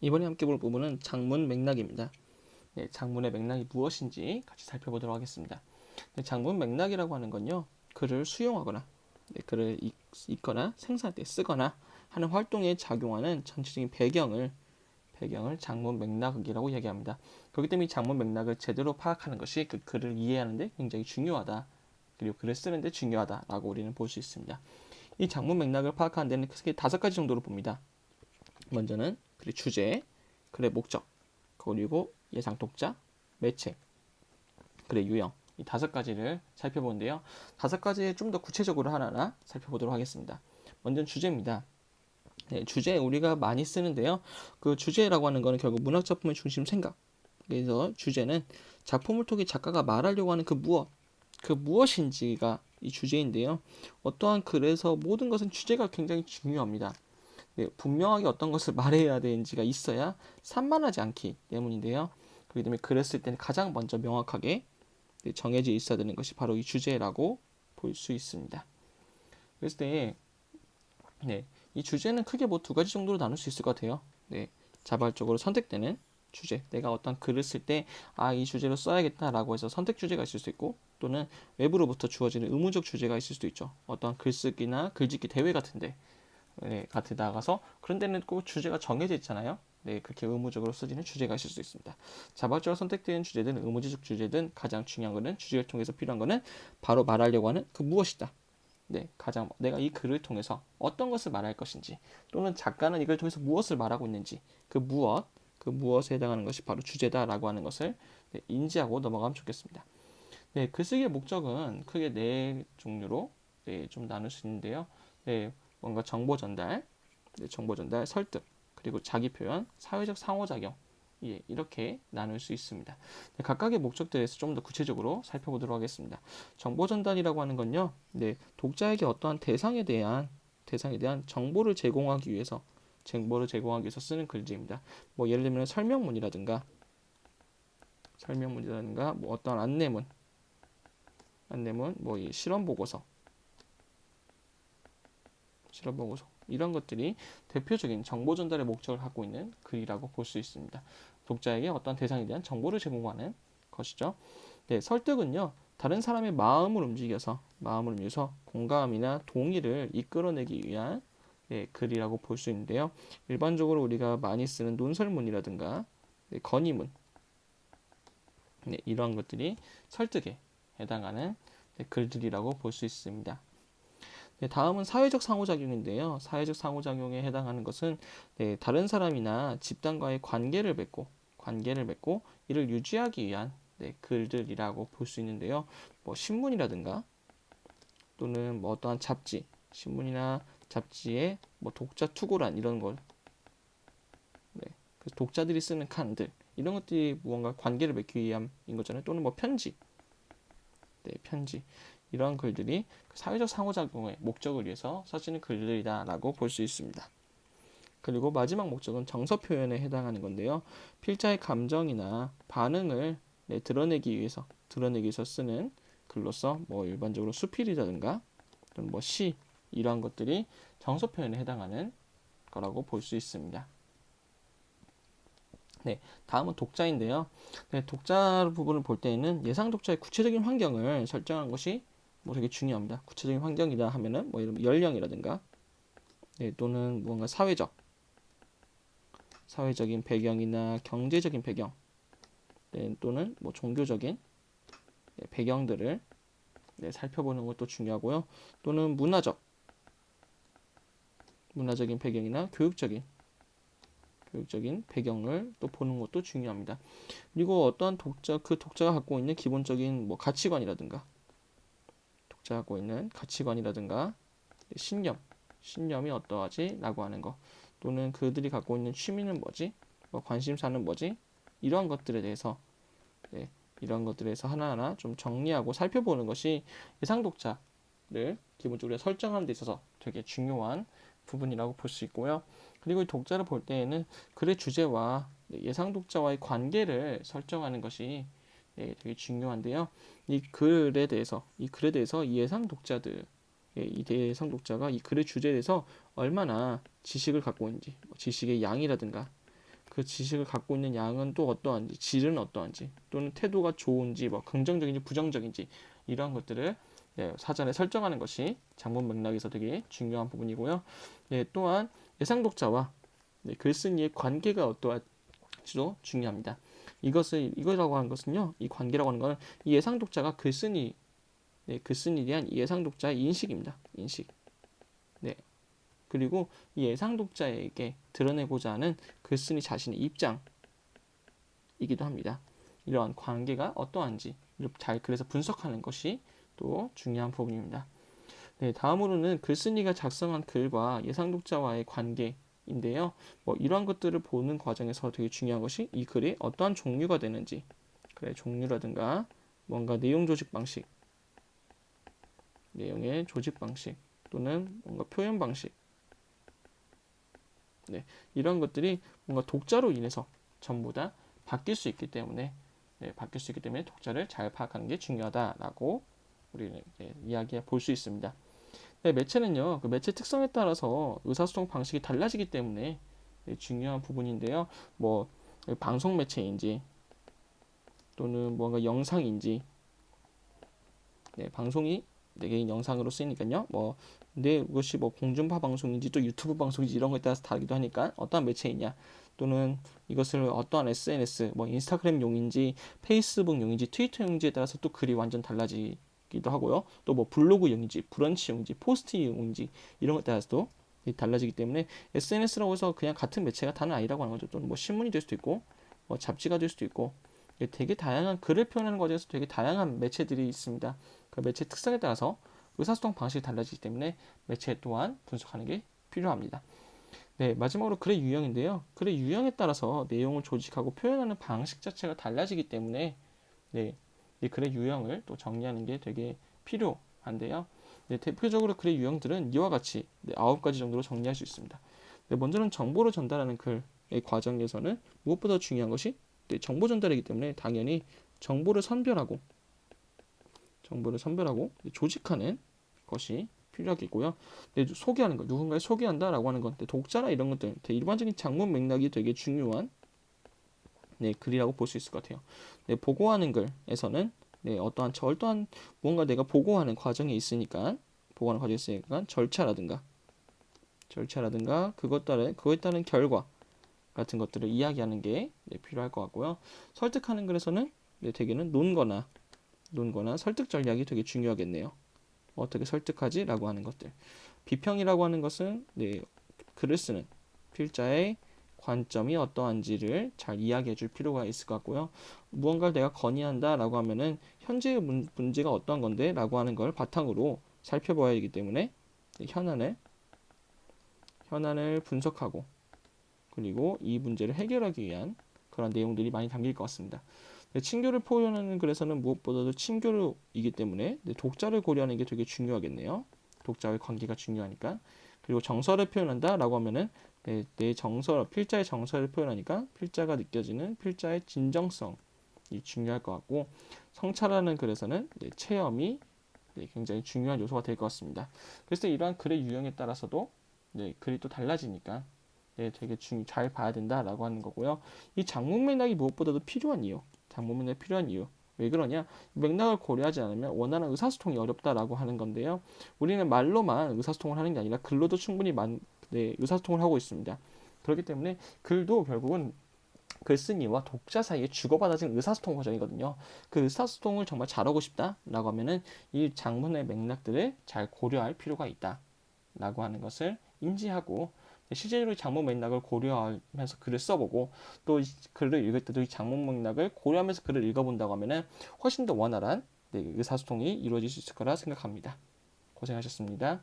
이번에 함께 볼 부분은 장문 맥락입니다. 네, 장문의 맥락이 무엇인지 같이 살펴보도록 하겠습니다. 네, 장문 맥락이라고 하는 건요, 글을 수용하거나, 네, 글을 읽, 읽거나 생산할 때 쓰거나 하는 활동에 작용하는 전체적인 배경을 배경을 장문 맥락이라고 이야기합니다. 그렇기 때문에 이 장문 맥락을 제대로 파악하는 것이 그 글을 이해하는데 굉장히 중요하다. 그리고 글을 쓰는데 중요하다라고 우리는 볼 수 있습니다. 이 장문 맥락을 파악하는 데는 크게 다섯 가지 정도로 봅니다. 먼저는 글의 주제, 글의 목적, 그리고 예상 독자, 매체, 글의 유형 이 다섯 가지를 살펴보는데요. 다섯 가지 좀 더 구체적으로 하나하나 살펴보도록 하겠습니다. 먼저 주제입니다. 네, 주제 우리가 많이 쓰는데요. 그 주제라고 하는 거는 결국 문학 작품의 중심 생각. 그래서 주제는 작품을 통해 작가가 말하려고 하는 그 무엇, 그 무엇인지가 이 주제인데요. 어떠한 글에서 모든 것은 주제가 굉장히 중요합니다. 네, 분명하게 어떤 것을 말해야 되는지가 있어야 산만하지 않기 때문인데요. 그렇기 때문에 쓸 때는 가장 먼저 명확하게 네, 정해져 있어야 되는 것이 바로 이 주제라고 볼 수 있습니다. 그랬을 때, 네, 이 주제는 크게 뭐 두 가지 정도로 나눌 수 있을 것 같아요. 네, 자발적으로 선택되는 주제. 내가 어떤 글을 쓸 때, 아, 이 주제로 써야겠다라고 해서 선택 주제가 있을 수 있고, 또는 외부로부터 주어지는 의무적 주제가 있을 수도 있죠. 어떠한 글쓰기나 글짓기 대회 같은데, 네, 같이 나가서 그런 데는 꼭 주제가 정해져 있잖아요. 네, 그렇게 의무적으로 쓰지는 주제가 있을 수 있습니다. 자발적으로 선택되는 주제든 의무적 주제든 가장 중요한 거는 주제를 통해서 필요한 거는 바로 말하려고 하는 그 무엇이다. 네, 가장 내가 이 글을 통해서 어떤 것을 말할 것인지 또는 작가는 이걸 통해서 무엇을 말하고 있는지 그 무엇, 그 무엇에 해당하는 것이 바로 주제다라고 하는 것을 네, 인지하고 넘어가면 좋겠습니다. 네, 글쓰기의 목적은 크게 네 종류로 네, 좀 나눌 수 있는데요. 네, 뭔가 정보 전달, 네, 정보 전달, 설득, 그리고 자기 표현, 사회적 상호작용 예, 이렇게 나눌 수 있습니다. 네, 각각의 목적들에서 좀 더 구체적으로 살펴보도록 하겠습니다. 정보 전달이라고 하는 건요, 네, 독자에게 어떠한 대상에 대한 대상에 대한 정보를 제공하기 위해서 정보를 제공하기 위해서 쓰는 글지입니다. 뭐 예를 들면 설명문이라든가 설명문이라든가 뭐 어떠한 안내문, 안내문, 뭐이 실험 보고서, 실험 보고서 이런 것들이 대표적인 정보 전달의 목적을 갖고 있는 글이라고 볼 수 있습니다. 독자에게 어떤 대상에 대한 정보를 제공하는 것이죠. 네, 설득은요. 다른 사람의 마음을 움직여서 마음을 움직여서 공감이나 동의를 이끌어내기 위한 네, 글이라고 볼 수 있는데요. 일반적으로 우리가 많이 쓰는 논설문이라든가 네, 건의문 네, 이러한 것들이 설득에 해당하는 네, 글들이라고 볼 수 있습니다. 네, 다음은 사회적 상호작용인데요. 사회적 상호작용에 해당하는 것은 네, 다른 사람이나 집단과의 관계를 맺고 관계를 맺고 이를 유지하기 위한 네, 글들이라고 볼 수 있는데요. 뭐 신문이라든가 또는 뭐 어떠한 잡지, 신문이나 잡지의 뭐 독자 투고란 이런 걸 네, 그 독자들이 쓰는 칸들 이런 것들이 무언가 관계를 맺기 위함인 거잖아요. 또는 뭐 편지, 네, 편지 이런 글들이 그 사회적 상호작용의 목적을 위해서 써지는 글들이다라고 볼 수 있습니다. 그리고 마지막 목적은 정서 표현에 해당하는 건데요. 필자의 감정이나 반응을 네, 드러내기 위해서 드러내기 위해서 쓰는 글로서 뭐 일반적으로 수필이라든가 또는 뭐 시 이러한 것들이 정서 표현에 해당하는 거라고 볼 수 있습니다. 네, 다음은 독자인데요. 네, 독자 부분을 볼 때에는 예상 독자의 구체적인 환경을 설정하는 것이 뭐 되게 중요합니다. 구체적인 환경이다 하면은 뭐 이런 연령이라든가 네, 또는 무언가 사회적 사회적인 배경이나 경제적인 배경 네, 또는 뭐 종교적인 네, 배경들을 네, 살펴보는 것도 중요하고요. 또는 문화적 문화적인 배경이나 교육적인 교육적인 배경을 또 보는 것도 중요합니다. 그리고 어떠한 독자 그 독자가 갖고 있는 기본적인 뭐 가치관이라든가 독 자가 갖고 있는 가치관이라든가 신념 신념이 어떠하지라고 하는 거 또는 그들이 갖고 있는 취미는 뭐지 뭐 관심사는 뭐지 이러한 것들에 대해서 네, 이런 것들에서 하나하나 좀 정리하고 살펴보는 것이 예상 독자를 기본적으로 설정하는 데 있어서 되게 중요한 부분이라고 볼 수 있고요. 그리고 이 독자를 볼 때에는 글의 주제와 예상 독자와의 관계를 설정하는 것이 네, 되게 중요한데요. 이 글에 대해서 이 글에 대해서 이 예상 독자들 이 예상 독자가 이 글의 주제에 대해서 얼마나 지식을 갖고 있는지 뭐 지식의 양이라든가 그 지식을 갖고 있는 양은 또 어떠한지, 질은 어떠한지, 또는 태도가 좋은지, 뭐 긍정적인지 부정적인지 이러한 것들을 네, 사전에 설정하는 것이 장문 맥락에서 되게 중요한 부분이고요. 네, 또한 예상 독자와 네, 글쓴이의 관계가 어떠할지도 중요합니다. 이것을 이거라고 하는 것은요, 이 관계라고 하는 것은 이 예상 독자가 글쓴이 네, 글쓴이에 대한 이 예상 독자의 인식입니다. 인식. 네. 그리고 이 예상 독자에게 드러내고자 하는 글쓴이 자신의 입장이기도 합니다. 이러한 관계가 어떠한지 잘 그래서 분석하는 것이 또 중요한 부분입니다. 네, 다음으로는 글쓴이가 작성한 글과 예상 독자와의 관계 인데요. 뭐 이러한 것들을 보는 과정에서 되게 중요한 것이 이 글이 어떠한 종류가 되는지, 그래 종류라든가 뭔가 내용 조직 방식, 내용의 조직 방식 또는 뭔가 표현 방식, 네, 이런 것들이 뭔가 독자로 인해서 전부 다 바뀔 수 있기 때문에 네, 바뀔 수 있기 때문에 독자를 잘 파악하는 게 중요하다라고 우리는 네, 이야기해 볼 수 있습니다. 네, 매체는요, 그 매체 특성에 따라서 의사소통 방식이 달라지기 때문에 네, 중요한 부분인데요. 뭐 방송 매체인지 또는 뭔가 영상인지 네, 방송이 내게 영상으로 쓰이니까요. 뭐 근데 이것이 뭐 공중파 방송인지 또 유튜브 방송인지 이런 것에 따라서 다르기도 하니까 어떠한 매체이냐 또는 이것을 어떠한 SNS 뭐 인스타그램용인지 페이스북용인지 트위터용인지에 따라서 또 글이 완전 달라지 기도 하고요. 또 뭐 블로그용인지 브런치용인지 포스트용인지 이런 것에 따라서도 달라지기 때문에 SNS라고 해서 그냥 같은 매체가 다는 아니라고 하는 거죠. 또는 뭐 신문이 될 수도 있고 뭐 잡지가 될 수도 있고 되게 다양한 글을 표현하는 과정에서 되게 다양한 매체들이 있습니다. 그 매체 특성에 따라서 의사소통 방식이 달라지기 때문에 매체 또한 분석하는 게 필요합니다. 네, 마지막으로 글의 유형인데요. 글의 유형에 따라서 내용을 조직하고 표현하는 방식 자체가 달라지기 때문에 네, 이 글의 유형을 또 정리하는 게 되게 필요한데요. 네, 대표적으로 글의 유형들은 이와 같이 네, 9가지 정도로 정리할 수 있습니다. 네, 먼저는 정보를 전달하는 글의 과정에서는 무엇보다 중요한 것이 네, 정보 전달이기 때문에 당연히 정보를 선별하고 정보를 선별하고 조직하는 것이 필요하겠고요. 네, 소개하는 것, 누군가를 소개한다라고 하는 건 독자나 이런 것들, 일반적인 장문 맥락이 되게 중요한 네, 글이라고 볼 수 있을 것 같아요. 네, 보고하는 글에서는 네, 어떠한 절도한 뭔가 내가 보고하는 과정에 있으니까 보고하는 과정에 있으니까 절차라든가 절차라든가 그것 따른 그거에 따른 결과 같은 것들을 이야기하는 게 네, 필요할 것 같고요. 설득하는 글에서는 네, 대개는 논거나 논거나 설득 전략이 되게 중요하겠네요. 어떻게 설득하지? 라고 하는 것들. 비평이라고 하는 것은 네, 글을 쓰는 필자의 관점이 어떠한지를 잘 이야기해 줄 필요가 있을 것 같고요. 무언가를 내가 건의한다 라고 하면은 현재의 문, 문제가 어떠한 건데 라고 하는 걸 바탕으로 살펴봐야 하기 때문에 현안을 현안을 분석하고 그리고 이 문제를 해결하기 위한 그런 내용들이 많이 담길 것 같습니다. 네, 친교를 표현하는 글에서는 무엇보다도 친교이기 때문에 네, 독자를 고려하는 게 되게 중요하겠네요. 독자의 관계가 중요하니까. 그리고 정서를 표현한다라고 하면은 네, 내 정서, 필자의 정서를 표현하니까 필자가 느껴지는 필자의 진정성이 중요할 것 같고 성찰하는 글에서는 네, 체험이 네, 굉장히 중요한 요소가 될 것 같습니다. 그래서 이러한 글의 유형에 따라서도 네, 글이 또 달라지니까 네, 되게 중, 잘 봐야 된다라고 하는 거고요. 이 장문 맥락이 무엇보다도 필요한 이유, 장문 맥락이 필요한 이유. 왜 그러냐? 맥락을 고려하지 않으면 원하는 의사소통이 어렵다라고 하는 건데요. 우리는 말로만 의사소통을 하는 게 아니라 글로도 충분히 만, 네, 의사소통을 하고 있습니다. 그렇기 때문에 글도 결국은 글쓴이와 독자 사이에 주고받아진 의사소통 과정이거든요. 그 의사소통을 정말 잘하고 싶다라고 하면은 이 장문의 맥락들을 잘 고려할 필요가 있다라고 하는 것을 인지하고 실제로 장문 맥락을 고려하면서 글을 써보고 또 글을 읽을 때도 이 장문 맥락을 고려하면서 글을 읽어본다고 하면은 훨씬 더 원활한 네, 의사소통이 이루어질 수 있을 거라 생각합니다. 고생하셨습니다.